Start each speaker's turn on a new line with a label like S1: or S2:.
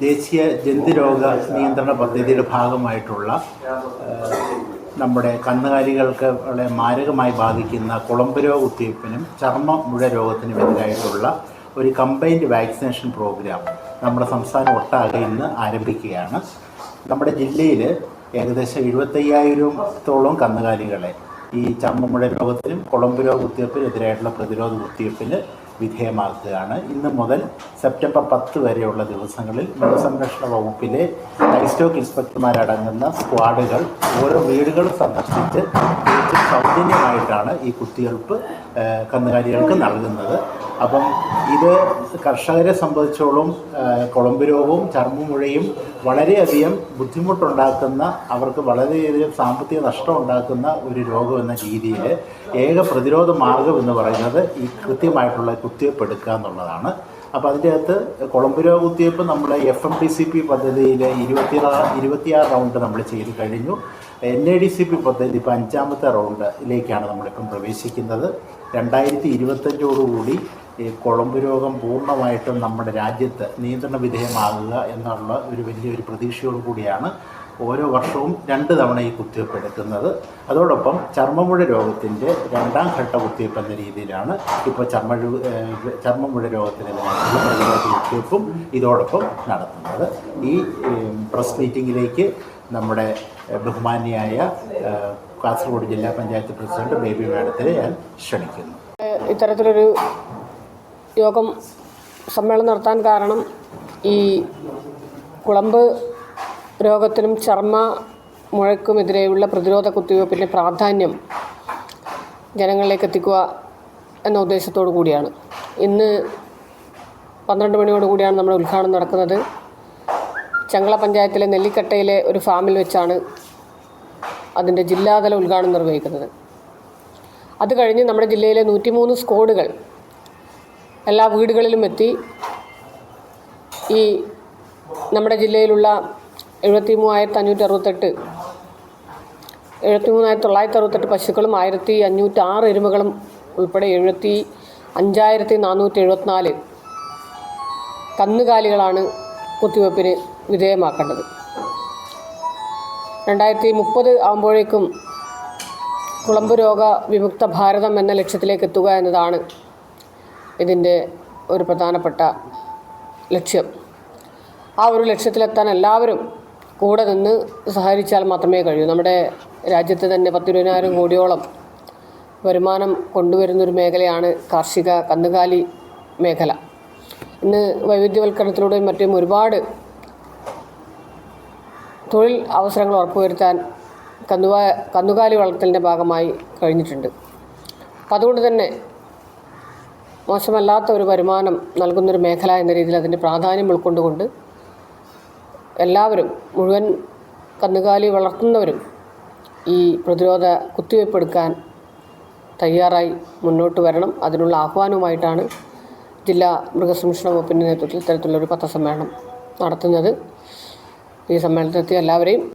S1: ദേശീയ ജന്തുരോഗ നിയന്ത്രണ പദ്ധതിയുടെ ഭാഗമായിട്ടുള്ള നമ്മുടെ കന്നുകാലികൾക്ക് വളരെ മാരകമായി ബാധിക്കുന്ന കുളമ്പ് രോഗ കുത്തിവയ്പ്പിനും ചർമ്മ മുഴ രോഗത്തിനും എതിരായിട്ടുള്ള ഒരു കമ്പൈൻഡ് വാക്സിനേഷൻ പ്രോഗ്രാം നമ്മുടെ സംസ്ഥാനം ഒട്ടാകെ ഇന്ന് ആരംഭിക്കുകയാണ്. നമ്മുടെ ജില്ലയിൽ ഏകദേശം എഴുപത്തയ്യായിരത്തോളം കന്നുകാലികളെ ഈ ചർമ്മമുഴ രോഗത്തിനും കുളമ്പ് രോഗ കുത്തിവയ്പ്പിനും എതിരായിട്ടുള്ള പ്രതിരോധ കുത്തിവയ്പ്പിന് വിധേയമാക്കുകയാണ് ഇന്ന് മുതൽ സെപ്റ്റംബർ പത്ത് വരെയുള്ള ദിവസങ്ങളിൽ മൃഗസംരക്ഷണ വകുപ്പിലെ ലൈസ്റ്റോക്ക് സ്റ്റോക്ക് ഇൻസ്പെക്ടർമാരടങ്ങുന്ന സ്ക്വാഡുകൾ ഓരോ വീടുകൾ സന്ദർശിച്ച് സൗജന്യമായിട്ടാണ് ഈ കുത്തിവയ്പ്പ് കന്നുകാലികൾക്ക് നൽകുന്നത്. അപ്പം ഇത് കർഷകരെ സംബന്ധിച്ചോളം കുളമ്പ് രോഗവും ചർമ്മമുഴയും വളരെയധികം ബുദ്ധിമുട്ടുണ്ടാക്കുന്ന അവർക്ക് വളരെയധികം സാമ്പത്തിക നഷ്ടം ഉണ്ടാക്കുന്ന ഒരു രോഗം എന്ന രീതിയിൽ ഏക പ്രതിരോധ മാർഗം എന്ന് പറയുന്നത് ഈ കൃത്യമായിട്ടുള്ള കുത്തിവയ്പ്പ് എടുക്കുക എന്നുള്ളതാണ് അപ്പോൾ അതിന്റെ അകത്ത് കുളമ്പ് രോഗ കുത്തിവയ്പ് നമ്മൾ F M D C P പദ്ധതിയിൽ ഇരുപത്തിയാറ് ഇരുപത്തിയാറ് റൗണ്ട് നമ്മൾ ചെയ്ത് കഴിഞ്ഞു. N A D C P പദ്ധതി ഇപ്പോൾ അഞ്ചാമത്തെ റൗണ്ടിലേക്കാണ് നമ്മളിപ്പം പ്രവേശിക്കുന്നത്. രണ്ടായിരത്തി ഇരുപത്തഞ്ചോടുകൂടി ഈ കുളമ്പ് രോഗം പൂർണമായിട്ടും നമ്മുടെ രാജ്യത്ത് നിയന്ത്രണ വിധേയമാകുക എന്നുള്ള ഒരു വലിയൊരു പ്രതീക്ഷയോടു കൂടിയാണ് ഓരോ വർഷവും രണ്ട് തവണ ഈ കുത്തിവയ്പ്പ് എടുക്കുന്നത്. അതോടൊപ്പം ചർമ്മമുഴ രോഗത്തിന്റെ രണ്ടാം ഘട്ട കുത്തിവയ്പ്പ് എന്ന രീതിയിലാണ് ഇപ്പോൾ ചർമ്മ ചർമ്മമുഴ രോഗത്തിനെതിരായിട്ടുള്ള പ്രതിരോധ കുത്തിവയ്പ്പും ഇതോടൊപ്പം നടത്തുന്നത്. ഈ പ്രസ് മീറ്റിങ്ങിലേക്ക് നമ്മുടെ ബഹുമാന്യായ കാസർഗോഡ് ജില്ലാ പഞ്ചായത്ത് പ്രസിഡന്റ് ബേബി മാഡത്തിനെ ഞാൻ ക്ഷണിക്കുന്നു.
S2: ഇത്തരത്തിലൊരു യോഗം സമ്മേളനം നടത്താൻ കാരണം ഈ കുളമ്പ് രോഗത്തിനും ചർമ്മ മുഴക്കുമെതിരെയുള്ള പ്രതിരോധ കുത്തിവയ്പ്പിന്റെ പ്രാധാന്യം ജനങ്ങളിലേക്ക് എത്തിക്കുക എന്ന ഉദ്ദേശത്തോടു കൂടിയാണ്. ഇന്ന് പന്ത്രണ്ട് മണിയോട് കൂടിയാണ് നമ്മുടെ ഉദ്ഘാടനം നടക്കുന്നത്. ചങ്ങള പഞ്ചായത്തിലെ നെല്ലിക്കട്ടയിലെ ഒരു ഫാമിൽ വെച്ചാണ് അതിന്റെ ജില്ലാതല ഉദ്ഘാടനം നിർവഹിക്കുന്നത്. അത് കഴിഞ്ഞ് നമ്മുടെ ജില്ലയിലെ നൂറ്റിമൂന്ന് സ്കോഡുകൾ എല്ലാ വീടുകളിലും എത്തി ഈ നമ്മുടെ ജില്ലയിലുള്ള എഴുപത്തി മൂവായിരത്തി അഞ്ഞൂറ്റി അറുപത്തെട്ട് എഴുപത്തി മൂന്നായിരത്തി തൊള്ളായിരത്തി അറുപത്തെട്ട് പശുക്കളും ആയിരത്തി അഞ്ഞൂറ്റി ആറ് എരുമകളും ഉൾപ്പെടെ എഴുപത്തി അഞ്ചായിരത്തി നാനൂറ്റി എഴുപത്തിനാല് കന്നുകാലികളാണ് കുത്തിവയ്പ്പിന് വിധേയമാക്കേണ്ടത്. രണ്ടായിരത്തി മുപ്പത് ആകുമ്പോഴേക്കും കുളമ്പ് രോഗ വിമുക്ത ഭാരതം എന്ന ലക്ഷ്യത്തിലേക്ക് എത്തുക എന്നതാണ് ഇതിന്റെ ഒരു പ്രധാനപ്പെട്ട ലക്ഷ്യം. ആ ഒരു ലക്ഷ്യത്തിലെത്താൻ എല്ലാവരും കൂടെ നിന്ന് സഹകരിച്ചാൽ മാത്രമേ കഴിയൂ. നമ്മുടെ രാജ്യത്ത് തന്നെ പത്തിരുപതിനായിരം കോടിയോളം വരുമാനം കൊണ്ടുവരുന്നൊരു മേഖലയാണ് കാർഷിക കന്നുകാലി മേഖല. ഇന്ന് വൈവിധ്യവൽക്കരണത്തിലൂടെയും മറ്റും ഒരുപാട് തൊഴിൽ അവസരങ്ങൾ ഉറപ്പുവരുത്താൻ കന്നുകാ കന്നുകാലി വളർത്തലിന്റെ ഭാഗമായി കഴിഞ്ഞിട്ടുണ്ട്. അപ്പം അതുകൊണ്ട് തന്നെ മോശമല്ലാത്ത ഒരു വരുമാനം നൽകുന്നൊരു മേഖല എന്ന രീതിയിൽ അതിന്റെ പ്രാധാന്യം ഉൾക്കൊണ്ടുകൊണ്ട് എല്ലാവരും മുഴുവൻ കന്നുകാലി വളർത്തുന്നവരും ഈ പ്രതിരോധ കുത്തിവയ്പ്പെടുക്കാൻ തയ്യാറായി മുന്നോട്ട് വരണം. അതിനുള്ള ആഹ്വാനവുമായിട്ടാണ് ജില്ലാ മൃഗസംരക്ഷണ വകുപ്പിന്റെ നേതൃത്വത്തിൽ ഇത്തരത്തിലുള്ളൊരു പത്രസമ്മേളനം നടത്തുന്നത്. ഈ സമ്മേളനത്തിൽ എല്ലാവരെയും